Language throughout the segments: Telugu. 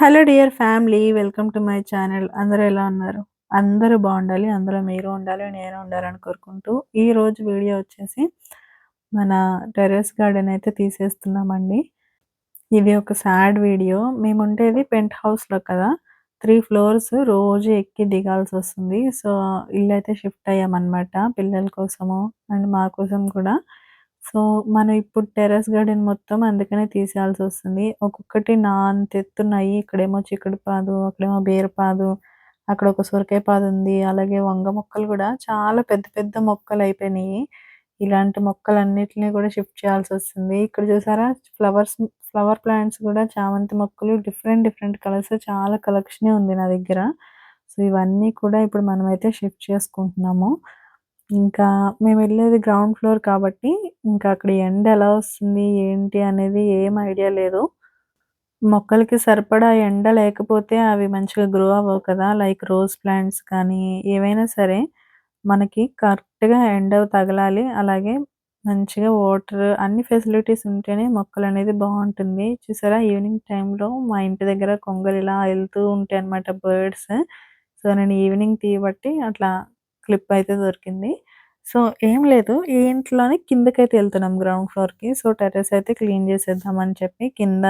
Hello dear family welcome to my channel. అందరూ ఎలా ఉన్నారు? అందరూ బాగుండాలి అందులో మీరు ఉండాలి నేను ఉండాలని కోరుకుంటూ ఈ రోజు వీడియో వచ్చేసి మన టెర్రస్ గార్డెన్ అయితే తీసేస్తున్నామండి. ఇది ఒక సాడ్ వీడియో. మేము ఉండేది పెంట్ హౌస్లో కదా. త్రీ ఫ్లోర్స్ రోజు ఎక్కి దిగాల్సి వస్తుంది. సో ఇల్లు అయితే షిఫ్ట్ అయ్యామన్నమాట. పిల్లల కోసము అండ్ మా కోసం కూడా సో మనం ఇప్పుడు టెర్రస్ గార్డెన్ మొత్తం అందుకనే తీసేయాల్సి వస్తుంది. ఒక్కొక్కటి నా అంత ఎత్తున్నాయి ఇక్కడేమో చిక్కుడు పాదు అక్కడేమో బీరపాదు అక్కడ ఒక సొరకాయ పాదు ఉంది అలాగే వంగ మొక్కలు కూడా చాలా పెద్ద పెద్ద మొక్కలు అయిపోయినాయి. ఇలాంటి మొక్కలన్నిటిని కూడా షిఫ్ట్ చేయాల్సి వస్తుంది. ఇక్కడ చూసారా? ఫ్లవర్స్ ఫ్లవర్ ప్లాంట్స్ కూడా చామంతి మొక్కలు డిఫరెంట్ డిఫరెంట్ కలర్స్ చాలా కలెక్షనే ఉంది నా దగ్గర. సో ఇవన్నీ కూడా ఇప్పుడు మనమైతే షిఫ్ట్ చేసుకుంటున్నాము. ఇంకా మేము వెళ్ళేది గ్రౌండ్ ఫ్లోర్ కాబట్టి ఇంకా అక్కడ ఎండ ఎలా వస్తుంది ఏంటి అనేది ఏం ఐడియా లేదు. మొక్కలకి సరిపడా ఎండ లేకపోతే అవి మంచిగా గ్రో అవ్వవు కదా లైక్ రోజ్ ప్లాంట్స్ కానీ ఏవైనా సరే మనకి కరెక్ట్గా ఎండ తగలాలి. అలాగే మంచిగా వాటర్ అన్ని ఫెసిలిటీస్ ఉంటేనే మొక్కలు అనేది బాగుంటుంది. చూసారా ఈవినింగ్ టైంలో మా ఇంటి దగ్గర కొంగలు ఇలా వెళ్తూ ఉంటాయి అనమాట బర్డ్స్ సో నేను ఈవినింగ్ తీయబట్టి అట్లా క్లిప్ అయితే దొరికింది. సో ఏం లేదు. ఈ ఇంట్లోనే కిందకైతే వెళ్తున్నాం గ్రౌండ్ ఫ్లోర్కి. సో టెర్రస్ అయితే క్లీన్ చేసేద్దామని చెప్పి కింద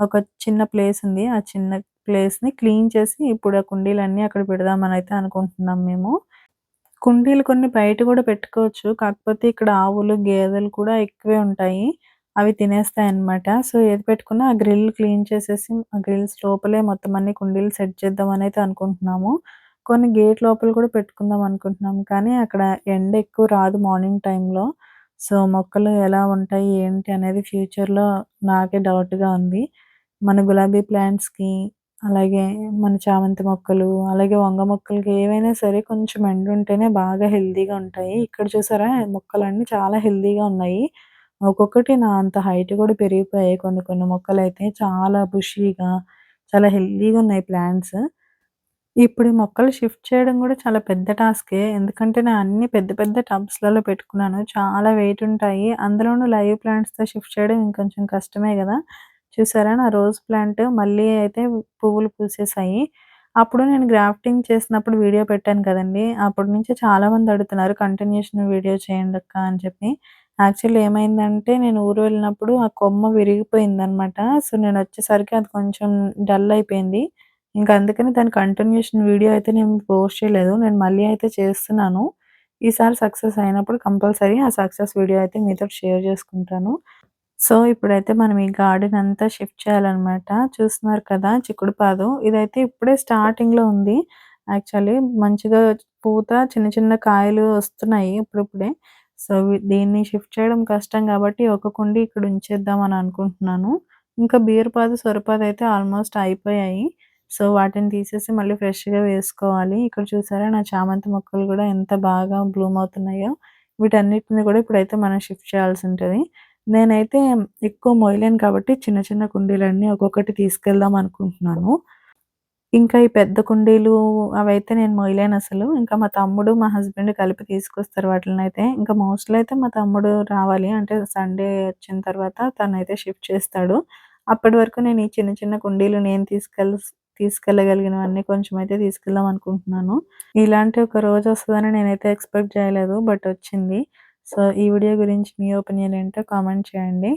ఒక చిన్న ప్లేస్ ఉంది. ఆ చిన్న ప్లేస్ని క్లీన్ చేసి ఇప్పుడు ఆ కుండీలన్నీ అక్కడ పెడదామని అయితే అనుకుంటున్నాం మేము. కుండీలు కొన్ని బయట కూడా పెట్టుకోవచ్చు. కాకపోతే ఇక్కడ ఆవులు గేదెలు కూడా ఎక్కువే ఉంటాయి. అవి తినేస్తాయి అన్నమాట సో ఏది పెట్టుకున్నా ఆ గ్రిల్ క్లీన్ చేసేసి ఆ గ్రిల్స్ లోపలే మొత్తం అన్ని కుండీలు సెట్ చేద్దామని అయితే అనుకుంటున్నాము. కొన్ని గేట్ లోపల కూడా పెట్టుకుందాం అనుకుంటున్నాం. కానీ అక్కడ ఎండ ఎక్కువ రాదు మార్నింగ్ టైంలో సో మొక్కలు ఎలా ఉంటాయి ఏంటి అనేది ఫ్యూచర్లో నాకే డౌట్గా ఉంది. మన గులాబీ ప్లాంట్స్కి అలాగే మన చామంతి మొక్కలు అలాగే వంగ మొక్కలకి ఏవైనా సరే కొంచెం ఎండ ఉంటేనే బాగా హెల్దీగా ఉంటాయి. ఇక్కడ చూసారా మొక్కలన్నీ చాలా హెల్దీగా ఉన్నాయి. ఒక్కొక్కటి నా అంత హైట్ కూడా పెరిగిపోయాయి కొన్ని కొన్ని మొక్కలు అయితే చాలా బుషీగా చాలా హెల్దీగా ఉన్నాయి ప్లాంట్స్. ఇప్పుడు ఈ మొక్కలు షిఫ్ట్ చేయడం కూడా చాలా పెద్ద టాస్కే. ఎందుకంటే నేను అన్ని పెద్ద పెద్ద టబ్స్‌లలో పెట్టుకున్నాను. చాలా వెయిట్ ఉంటాయి. అందులోనూ లైవ్ ప్లాంట్స్‌తో షిఫ్ట్ చేయడం ఇంకొంచెం కష్టమే కదా చూసారా నా రోజ్ ప్లాంట్ మళ్ళీ అయితే పువ్వులు పూసేసాయి. అప్పుడు నేను గ్రాఫ్టింగ్ చేసినప్పుడు వీడియో పెట్టాను కదండీ! అప్పటి నుంచి చాలామంది అడుగుతున్నారు కంటిన్యూషన్ వీడియో చేయండక్క అని చెప్పి. యాక్చువల్లీ ఏమైందంటే నేను ఊరు వెళ్ళినప్పుడు ఆ కొమ్మ విరిగిపోయిందనమాట. సో నేను వచ్చేసరికి అది కొంచెం డల్ అయిపోయింది. ఇంకా అందుకని దాని కంటిన్యూషన్ వీడియో అయితే నేను పోస్ట్ చేయలేదు. నేను మళ్ళీ అయితే చేస్తున్నాను. ఈసారి సక్సెస్ అయినప్పుడు కంపల్సరీ ఆ సక్సెస్ వీడియో అయితే మీతో షేర్ చేసుకుంటాను. సో, ఇప్పుడైతే మనం ఈ గార్డెన్ అంతా షిఫ్ట్ చేయాలన్నమాట చూస్తున్నారు కదా! చిక్కుడు పాదు. ఇదైతే ఇప్పుడే స్టార్టింగ్‌లో ఉంది. యాక్చువల్లీ మంచిగా పూత చిన్న చిన్న కాయలు వస్తున్నాయి ఇప్పుడిప్పుడే. సో, దీన్ని షిఫ్ట్ చేయడం కష్టం కాబట్టి ఒక కుండీ ఇక్కడ ఉంచేద్దాం అని అనుకుంటున్నాను. ఇంకా బీరపాదు, సొరపాదు అయితే ఆల్మోస్ట్ అయిపోయాయి. సో వాటిని తీసేసి మళ్ళీ ఫ్రెష్‌గా వేసుకోవాలి. ఇక్కడ చూసారా నా చామంతి మొక్కలు కూడా ఎంత బాగా బ్లూమ్ అవుతున్నాయో. వీటన్నిటిని కూడా ఇప్పుడైతే మనం షిఫ్ట్ చేయాల్సి ఉంటుంది నేనైతే ఎక్కువ మొయలేను కాబట్టి చిన్న చిన్న కుండీలన్నీ ఒక్కొక్కటి తీసుకెళ్దాం అనుకుంటున్నాను. ఇంకా ఈ పెద్ద కుండీలు అవైతే నేను మొయలేను అసలు. ఇంకా మా తమ్ముడు, మా హస్బెండ్ కలిపి తీసుకొస్తారు వాటిని అయితే ఇంకా మోస్ట్‌లీ అయితే మా తమ్ముడు రావాలి. అంటే సండే వచ్చిన తర్వాత తనైతే షిఫ్ట్ చేస్తాడు. అప్పటి వరకు నేను ఈ చిన్న చిన్న కుండీలు నేను తీసుకెళ్ తీసుకెళ్ళగలిగినవన్నీ కొంచెం అయితే తీసుకెళ్దాం అనుకుంటున్నాను. ఇలాంటి ఒక రోజు వస్తుందని నేనైతే ఎక్స్‌పెక్ట్ చేయలేదు. బట్ వచ్చింది. సో, ఈ వీడియో గురించి మీ ఒపీనియన్ ఏంటో కామెంట్ చేయండి.